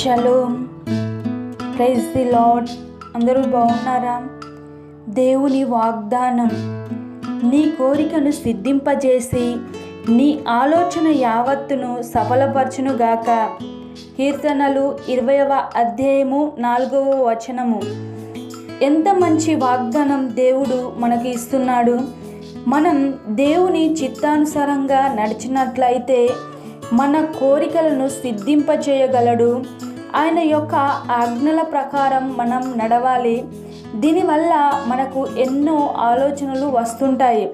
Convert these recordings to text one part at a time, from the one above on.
Shalom praise the lord అందరూ బాగున్నారా? దేవుని వాగ్దానం. నీ కోరికను సిద్ధింపజేసి నీ ఆలోచన యావత్తును సఫలపరచునుగాక కీర్తనలు ఇరవయవ అధ్యాయము నాలుగవ వచనము. ఎంత మంచి వాగ్దానం దేవుడు మనకి ఇస్తున్నాడు. మనం దేవుని చిత్తానుసారంగా నడిచినట్లయితే మన కోరికలను సిద్ధింపచేయగలడు ఆయన యొక్క ఆజ్ఞల ప్రకారం మనం నడవాలి. దీనివల్ల మనకు ఎన్నో ఆలోచనలు వస్తుంటాయి.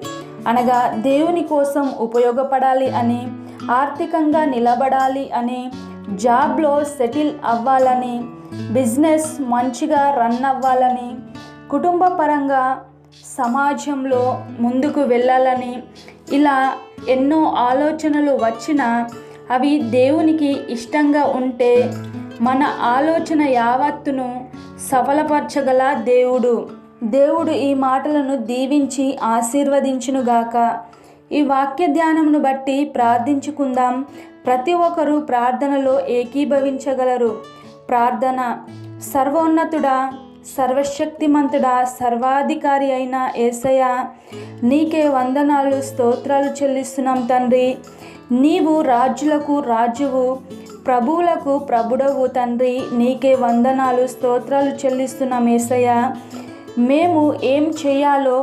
అనగా దేవుని కోసం ఉపయోగపడాలి అని ఆర్థికంగా నిలబడాలి అని జాబ్లో సెటిల్ అవ్వాలని బిజినెస్ మంచిగా రన్ అవ్వాలని కుటుంబ పరంగా సమాజంలో ముందుకు వెళ్ళాలని ఇలా ఎన్నో ఆలోచనలు వచ్చినా అవి దేవునికి ఇష్టంగా ఉంటే మన ఆలోచన యావత్తును సఫలపరచగల దేవుడు. దేవుడు ఈ మాటలను దీవించి ఆశీర్వదించునుగాక. ఈ వాక్య ధ్యానమును బట్టి ప్రార్థించుకుందాం. ప్రతి ఒక్కరూ ప్రార్థనలో ఏకీభవించగలరు. ప్రార్థన సర్వోన్నతుడా సర్వశక్తిమంతుడా సర్వాధికారి అయిన ఏసయ నీకే వందనాలు స్తోత్రాలు చెల్లిస్తున్నాం తండ్రి. నీవు రాజులకు రాజువు ప్రభువులకు ప్రభుడవు తండ్రి నీకే వందనాలు స్తోత్రాలు చెల్లిస్తున్నాం ఏసయ్య. మేము ఏం చేయాలో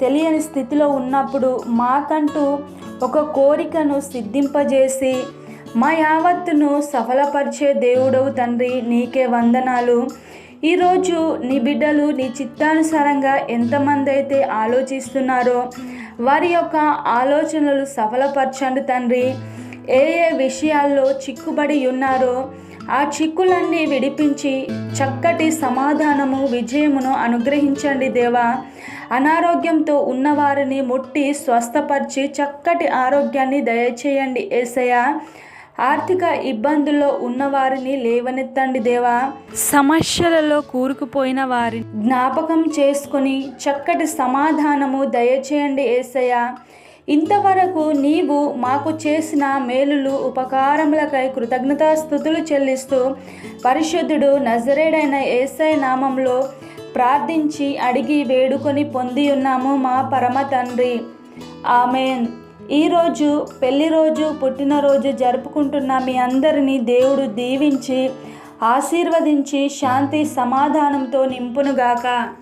తెలియని స్థితిలో ఉన్నప్పుడు మాకంటూ ఒక కోరికను సిద్ధింపజేసి మా యావత్తును సఫలపరిచే దేవుడవు తండ్రి నీకే వందనాలు. ఈరోజు నీ బిడ్డలు నీ చిత్తానుసారంగా ఎంతమంది అయితే ఆలోచిస్తున్నారో వారి యొక్క ఆలోచనలు సఫలపరచండి తండ్రి. ఏ ఏ విషయాల్లో చిక్కుబడి ఉన్నారో ఆ చిక్కులన్నీ విడిపించి చక్కటి సమాధానము విజయమును అనుగ్రహించండి దేవా. అనారోగ్యంతో ఉన్నవారిని ముట్టి స్వస్థపరిచి చక్కటి ఆరోగ్యాన్ని దయచేయండి ఏసయ ఆర్థిక ఇబ్బందుల్లో ఉన్నవారిని లేవనెత్తండి దేవా. సమస్యలలో కూరుకుపోయిన వారిని జ్ఞాపకం చేసుకొని చక్కటి సమాధానము దయచేయండి ఏసయ ఇంతవరకు నీవు మాకు చేసిన మేలులు ఉపకారములకై కృతజ్ఞతాస్థుతులు చెల్లిస్తూ పరిశుద్ధుడు నజరేడైన ఏసై నామంలో ప్రార్థించి అడిగి వేడుకొని పొంది ఉన్నాము మా పరమ తండ్రి. ఆమెన్. ఈరోజు పెళ్ళి రోజు పుట్టినరోజు జరుపుకుంటున్న మీ అందరినీ దేవుడు దీవించి ఆశీర్వదించి శాంతి సమాధానంతో నింపునుగాక.